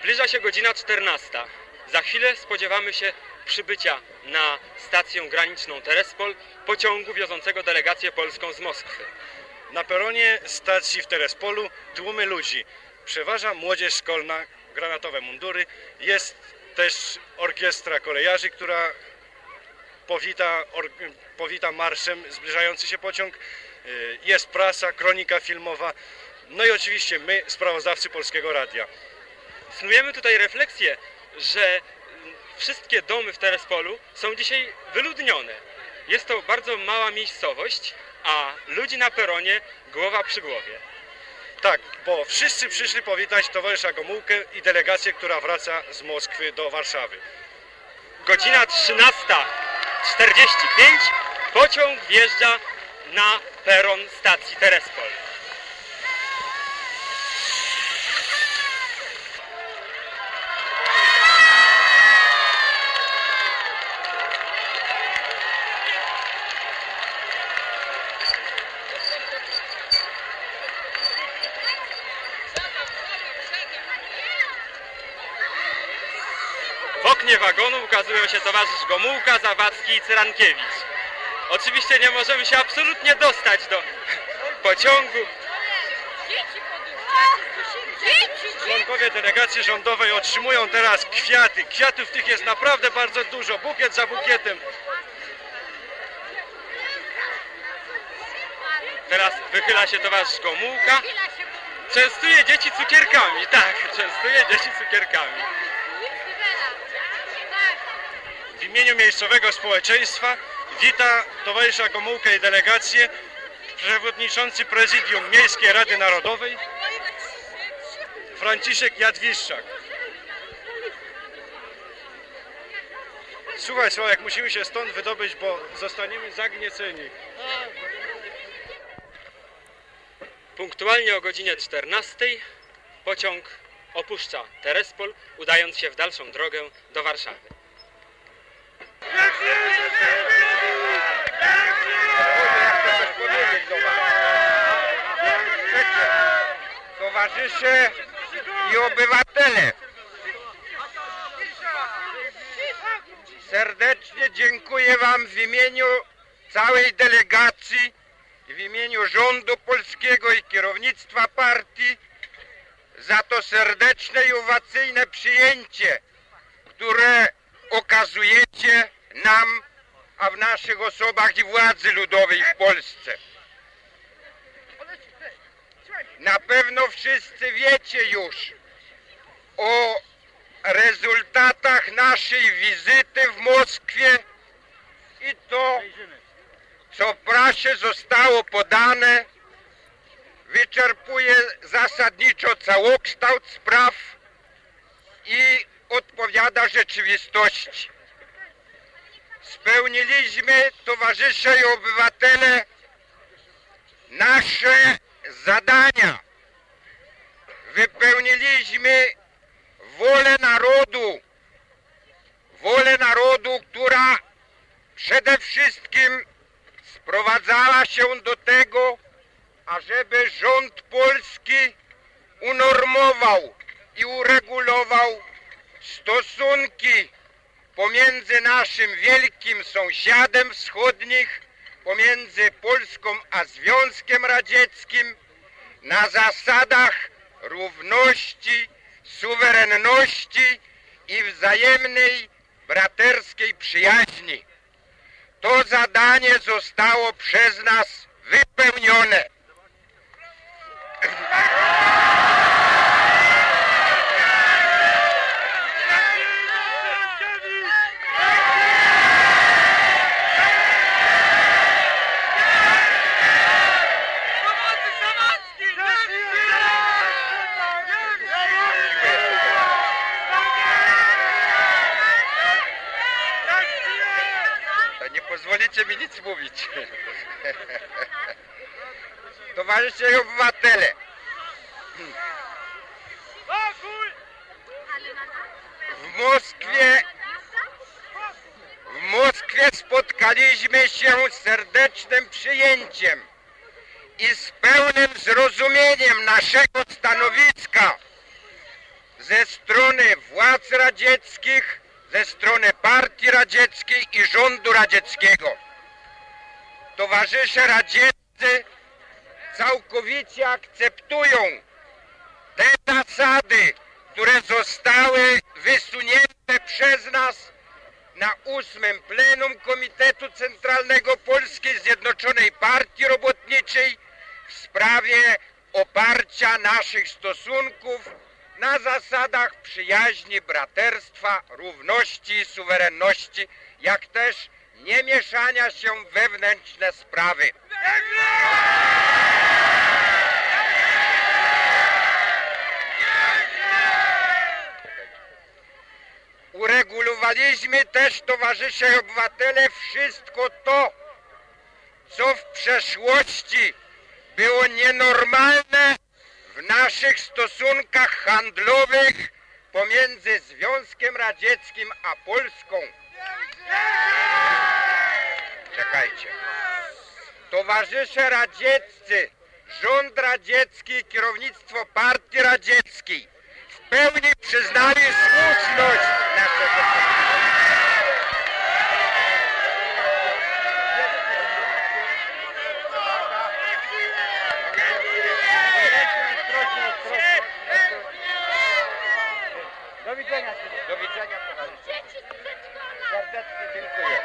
Zbliża się godzina 14. Za chwilę spodziewamy się przybycia na stację graniczną Terespol pociągu wiozącego delegację polską z Moskwy. Na peronie stacji w Terespolu tłumy ludzi. Przeważa młodzież szkolna, granatowe mundury. Jest też orkiestra kolejarzy, która powita, or, powita marszem zbliżający się pociąg. Y, Jest prasa, kronika filmowa. No i oczywiście my, sprawozdawcy Polskiego Radia. Snujemy tutaj refleksję, że mm, wszystkie domy w Terespolu są dzisiaj wyludnione. Jest to bardzo mała miejscowość, a ludzi na peronie głowa przy głowie. Tak, bo wszyscy przyszli powitać towarzysza Gomułkę i delegację, która wraca z Moskwy do Warszawy. Godzina 13.45 pociąg wjeżdża na peron stacji Terespol. W oknie wagonu ukazują się towarzysz Gomułka, Zawadzki i Cyrankiewicz. Oczywiście nie możemy się absolutnie dostać do pociągu. Członkowie delegacji rządowej otrzymują teraz kwiaty. Kwiatów tych jest naprawdę bardzo dużo, bukiet za bukietem. Teraz wychyla się towarzysz Gomułka. Częstuje dzieci cukierkami. Tak, częstuje dzieci cukierkami. W imieniu miejscowego społeczeństwa wita towarzysza Gomułkę i delegację przewodniczący prezydium Miejskiej Rady Narodowej Franciszek Jadwiszczak. Słuchaj Sławek, musimy się stąd wydobyć, bo zostaniemy zagnieceni. Punktualnie o godzinie 14 pociąg opuszcza Terespol, udając się w dalszą drogę do Warszawy. Towarzysze i obywatele. Serdecznie dziękuję Wam w imieniu całej delegacji, w imieniu rządu polskiego i kierownictwa partii za to serdeczne i owacyjne przyjęcie, które okazujecie nam, a w naszych osobach i władzy ludowej w Polsce. Na pewno wszyscy wiecie już o rezultatach naszej wizyty w Moskwie i to, co w prasie zostało podane, wyczerpuje zasadniczo całokształt spraw i odpowiada rzeczywistości. Spełniliśmy, towarzysze i obywatele, nasze zadania. Wypełniliśmy wolę narodu, wolę narodu, która przede wszystkim sprowadzała się do tego, ażeby rząd polski unormował i uregulował stosunki pomiędzy naszym wielkim sąsiadem wschodnich, pomiędzy Polską a Związkiem Radzieckim na zasadach równości, suwerenności i wzajemnej braterskiej przyjaźni. To zadanie zostało przez nas wypełnione. Pozwolicie mi nic mówić. Towarzysze i obywatele, w Moskwie w Moskwie spotkaliśmy się z serdecznym przyjęciem i z pełnym zrozumieniem naszego stanowiska ze strony władz radzieckich, ze strony partii radzieckiej i rządu radzieckiego. Towarzysze radzieccy całkowicie akceptują te zasady, które zostały wysunięte przez nas na ósmym plenum Komitetu Centralnego Polskiej Zjednoczonej Partii Robotniczej w sprawie oparcia naszych stosunków na zasadach przyjaźni, braterstwa, równości i suwerenności, jak też nie mieszania się w wewnętrzne sprawy. Uregulowaliśmy też, towarzysze obywatele, wszystko to, co w przeszłości było nienormalne w naszych stosunkach handlowych pomiędzy Związkiem Radzieckim a Polską. Czekajcie. Towarzysze radzieccy, rząd radziecki kierownictwo partii radzieckiej w pełni przyznali słuszność naszego widzenia. Do widzenia. Z przedszkola. Serdecznie dziękuję.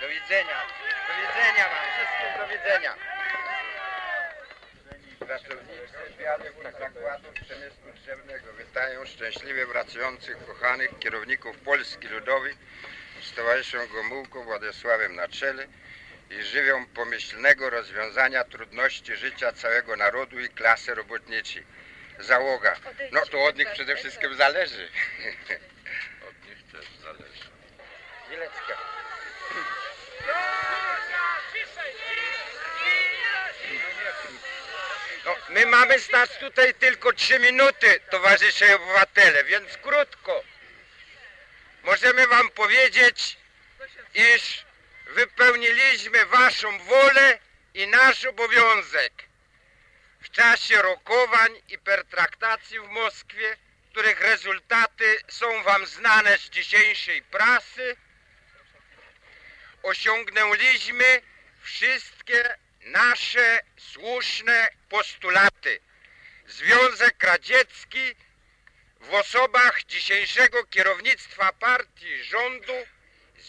Do widzenia. Do widzenia wam. Wszystkim do widzenia. Pracownicy zwiadów zakładów przemysłu drzewnego witają szczęśliwie pracujących, kochanych kierowników Polski Ludowej z Towarzyszem Gomułką Władysławem na czele i żywią pomyślnego rozwiązania trudności życia całego narodu i klasy robotniczej. Załoga. No to od nich przede wszystkim zależy. Od nich też zależy. Chwileczkę. No, my mamy stać tutaj tylko trzy minuty, towarzysze i obywatele, więc krótko. Możemy wam powiedzieć, iż wypełniliśmy waszą wolę i nasz obowiązek w czasie rokowań i pertraktacji w Moskwie, których rezultaty są wam znane z dzisiejszej prasy, osiągnęliśmy wszystkie nasze słuszne postulaty. Związek Radziecki w osobach dzisiejszego kierownictwa partii rządu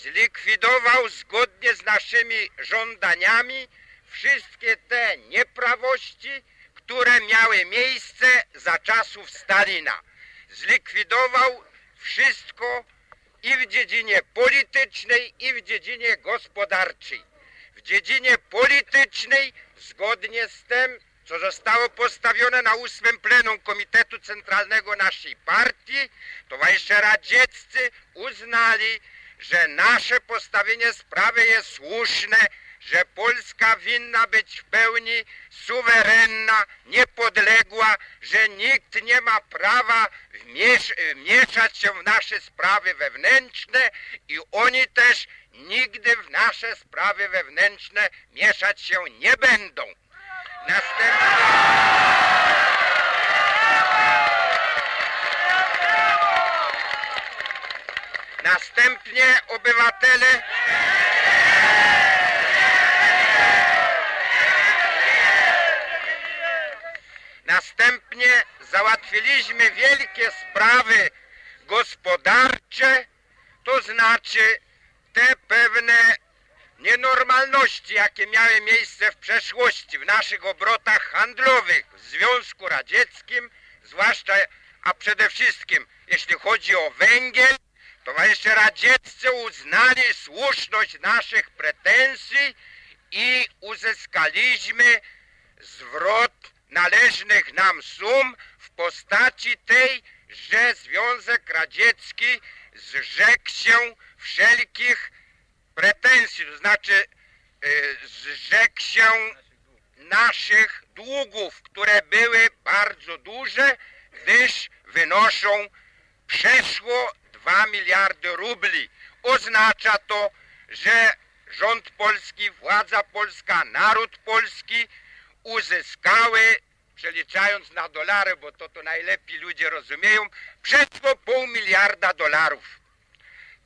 zlikwidował zgodnie z naszymi żądaniami wszystkie te nieprawości, które miały miejsce za czasów Stalina. Zlikwidował wszystko i w dziedzinie politycznej, i w dziedzinie gospodarczej. W dziedzinie politycznej, zgodnie z tym, co zostało postawione na ósmym plenum Komitetu Centralnego naszej partii, towarzysze radzieccy uznali, że nasze postawienie sprawy jest słuszne, że Polska winna być w pełni suwerenna, niepodległa, że nikt nie ma prawa wmiesz, mieszać się w nasze sprawy wewnętrzne i oni też nigdy w nasze sprawy wewnętrzne mieszać się nie będą. Następnie... Następnie obywatele. Następnie załatwiliśmy wielkie sprawy gospodarcze, to znaczy te pewne nienormalności, jakie miały miejsce w przeszłości w naszych obrotach handlowych w Związku Radzieckim, zwłaszcza, a przede wszystkim jeśli chodzi o węgiel, towarzysze radzieccy uznali słuszność naszych pretensji i uzyskaliśmy zwrot należnych nam sum w postaci tej, że Związek Radziecki zrzekł się wszelkich pretensji, to znaczy y, zrzekł się naszych długów, które były bardzo duże, gdyż wynoszą przeszło 2 miliardy rubli. Oznacza to, że rząd polski, władza polska, naród polski uzyskały, przeliczając na dolary, bo to to najlepiej ludzie rozumieją, przeszło pół miliarda dolarów.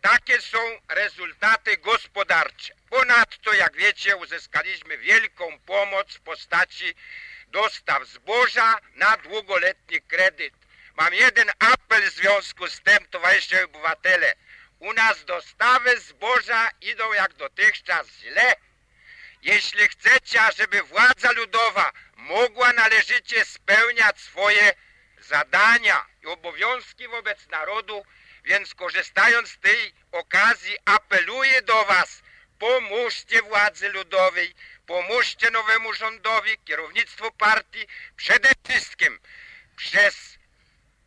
Takie są rezultaty gospodarcze. Ponadto, jak wiecie, uzyskaliśmy wielką pomoc w postaci dostaw zboża na długoletni kredyt. Mam jeden apel w związku z tym, towarzysze obywatele. U nas dostawy zboża idą jak dotychczas źle. Jeśli chcecie, żeby władza ludowa mogła należycie spełniać swoje zadania i obowiązki wobec narodu, więc korzystając z tej okazji apeluję do Was, pomóżcie władzy ludowej, pomóżcie nowemu rządowi, kierownictwu partii, przede wszystkim przez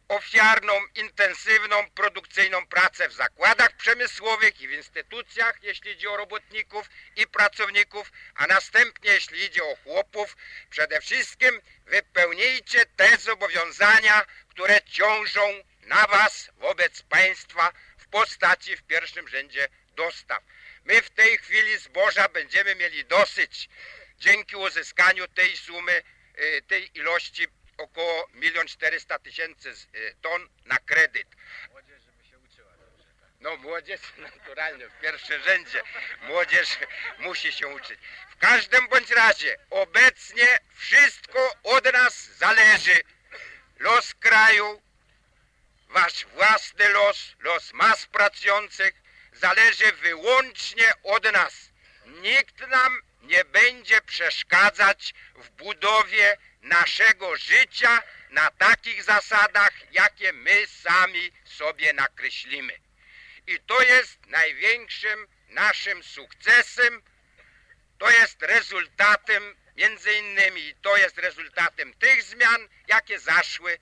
ofiarną, intensywną, produkcyjną pracę w zakładach przemysłowych i w instytucjach, jeśli idzie o robotników i pracowników, a następnie, jeśli idzie o chłopów, przede wszystkim wypełnijcie te zobowiązania, które ciążą na Was wobec państwa w postaci w pierwszym rzędzie dostaw. My w tej chwili zboża będziemy mieli dosyć dzięki uzyskaniu tej sumy, y, tej ilości około 1 400 tysięcy y, ton na kredyt. No młodzież naturalnie w pierwszym rzędzie. Młodzież musi się uczyć. W każdym bądź razie obecnie wszystko od nas zależy. Los kraju, wasz własny los, los mas pracujących zależy wyłącznie od nas. Nikt nam nie będzie przeszkadzać w budowie naszego życia na takich zasadach, jakie my sami sobie nakreślimy. I to jest największym naszym sukcesem, to jest rezultatem, między innymi, to jest rezultatem tych zmian, jakie zaszły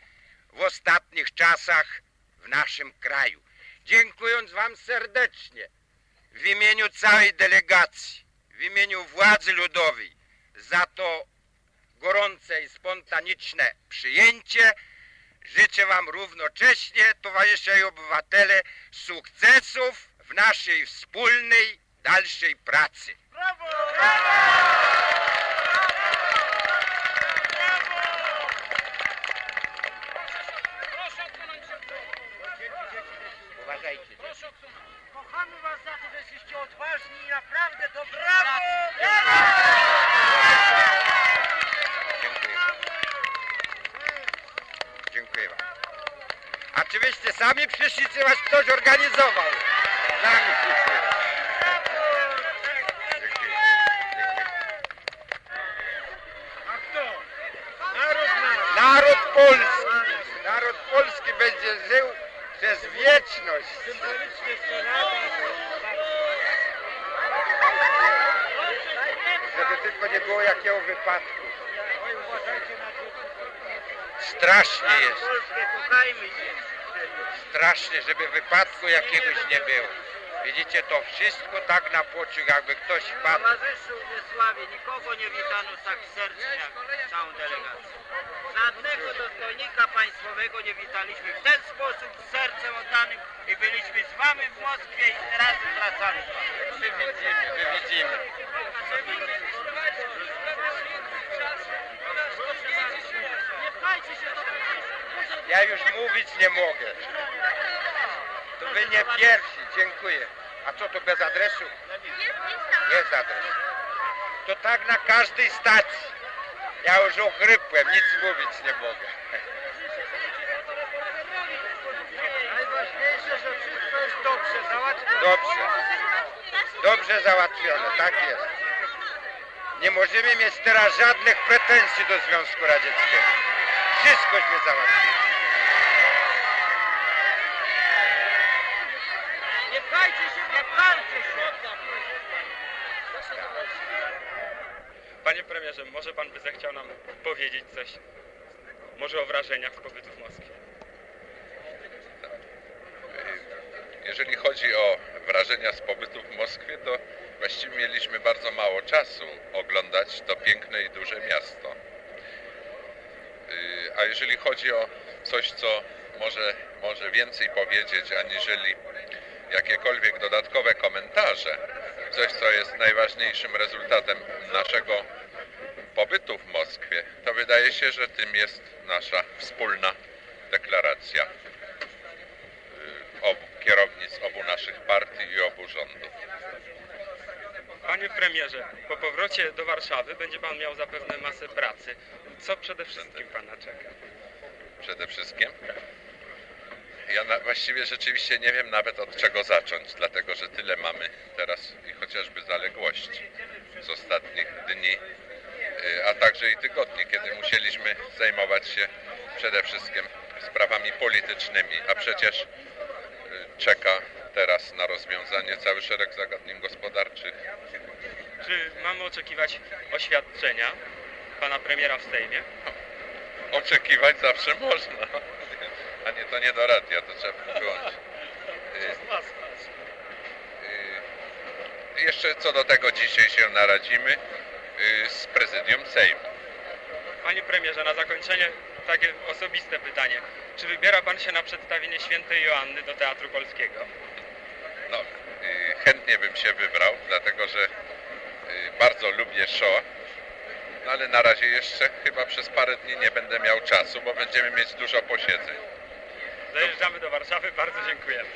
w ostatnich czasach w naszym kraju. Dziękując Wam serdecznie w imieniu całej delegacji, w imieniu władzy ludowej za to gorące i spontaniczne przyjęcie, życzę Wam równocześnie, towarzysze i obywatele, sukcesów w naszej wspólnej dalszej pracy. Uważajcie. Kochamy was za to, że jesteście odważni i naprawdę do brawo! Dziękuję. Wam. A czy wyście sami przyszli, czy was ktoś organizował? Sami przyszli. Naród polski. Naród polski będzie żył przez wieczność. Żeby tylko nie było jakiego wypadku. Oj, uważajcie na dzieci. Strasznie jest. Strasznie, żeby wypadku jakiegoś nie było. Widzicie, to wszystko tak na pociąg, jakby ktoś wpadł. Towarzyszu Wiesławie, nikogo nie witano tak serdecznie jak całą delegację. Żadnego dostojnika państwowego nie witaliśmy w ten sposób, z sercem oddanym i byliśmy z wami w Moskwie i razem wracamy. My widzimy, my widzimy. Nie pchajcie się do Ja już mówić nie mogę. To wy nie pierwsi, dziękuję. A co to bez adresu? Jest adres. To tak na każdej stacji. Ja już ochrypłem, nic mówić nie mogę. Najważniejsze, że wszystko jest dobrze załatwione. Dobrze. Dobrze załatwione, tak jest. Nie możemy mieć teraz żadnych pretensji do Związku Radzieckiego. Wszystkośmy załatwili. Nie pchajcie się, nie pchajcie się. Panie premierze, może pan by zechciał nam powiedzieć coś? Może o wrażeniach z pobytu w Moskwie? Jeżeli chodzi o wrażenia z pobytu w Moskwie, to właściwie mieliśmy bardzo mało czasu oglądać to piękne i duże miasto. A jeżeli chodzi o coś, co może, może więcej powiedzieć, aniżeli jakiekolwiek dodatkowe komentarze coś, co jest najważniejszym rezultatem naszego pobytu w Moskwie, to wydaje się, że tym jest nasza wspólna deklaracja y, obu kierownic obu naszych partii i obu rządów. Panie premierze, po powrocie do Warszawy będzie pan miał zapewne masę pracy. Co przede wszystkim pana czeka? przede wszystkim. Ja na, właściwie rzeczywiście nie wiem nawet od czego zacząć, dlatego że tyle mamy teraz i chociażby zaległości z ostatnich dni, y, a także i tygodni, kiedy musieliśmy zajmować się przede wszystkim sprawami politycznymi, a przecież y, czeka teraz na rozwiązanie cały szereg zagadnień gospodarczych. Czy mamy oczekiwać oświadczenia pana premiera w Sejmie? Oczekiwać zawsze można, a nie to nie do radia, to trzeba wyłączyć. Y, Y, Jeszcze co do tego dzisiaj się naradzimy y, z prezydium Sejmu. Panie premierze, na zakończenie takie osobiste pytanie. Czy wybiera pan się na przedstawienie świętej Joanny do Teatru Polskiego? No, chętnie bym się wybrał, dlatego że bardzo lubię show, no ale na razie jeszcze chyba przez parę dni nie będę miał czasu, bo będziemy mieć dużo posiedzeń. Dojeżdżamy do Warszawy, bardzo dziękujemy.